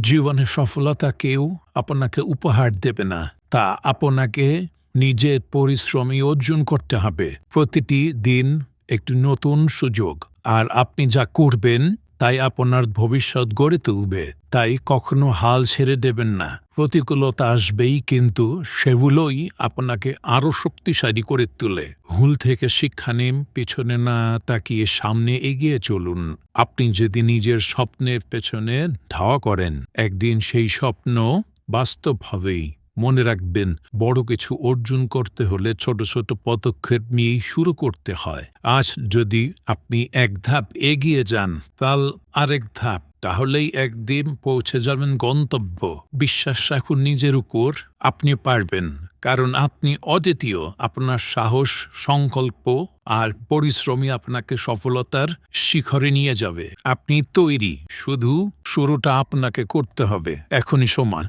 জীবনে সফলতা কেউ আপনাকে উপহার দেবে না। তা আপনাকে নিজের পরিশ্রমী অর্জন করতে হবে। প্রতিটি দিন একটি নতুন সুযোগ। আর আপনি যা করবেন তাই আপনার ভবিষ্যৎ গড়ে তুলবে। তাই কখনো হাল ছেড়ে দেবেন না। প্রতিকূলতা আসবেই কিন্তু সেগুলোই আপনাকে আরও শক্তিশালী করে তোলে। ভুল থেকে শিক্ষা নিন, পিছনে না তাকিয়ে সামনে এগিয়ে চলুন। আপনি যদি নিজের স্বপ্নের পেছনে ধাওয়া করেন, একদিন সেই স্বপ্ন বাস্তব হবেই। মনে রাখবেন, বড় কিছু অর্জন করতে হলে ছোট ছোট পদক্ষেপ নিয়েই শুরু করতে হয়। আজ যদি আপনি এক ধাপ এগিয়ে যান, তাল আরেক ধাপ, তাহলেই একদিন পৌঁছে যাবেন গন্তব্য। বিশ্বাস রাখুন নিজের উপর আপনি পারবেন, কারণ আপনি অদ্বিতীয়। আপনার সাহস, সংকল্প আর পরিশ্রমী আপনাকে সফলতার শিখরে নিয়ে যাবে। আপনি তৈরি, শুধু শুরুটা আপনাকে করতে হবে। এখনই সময়।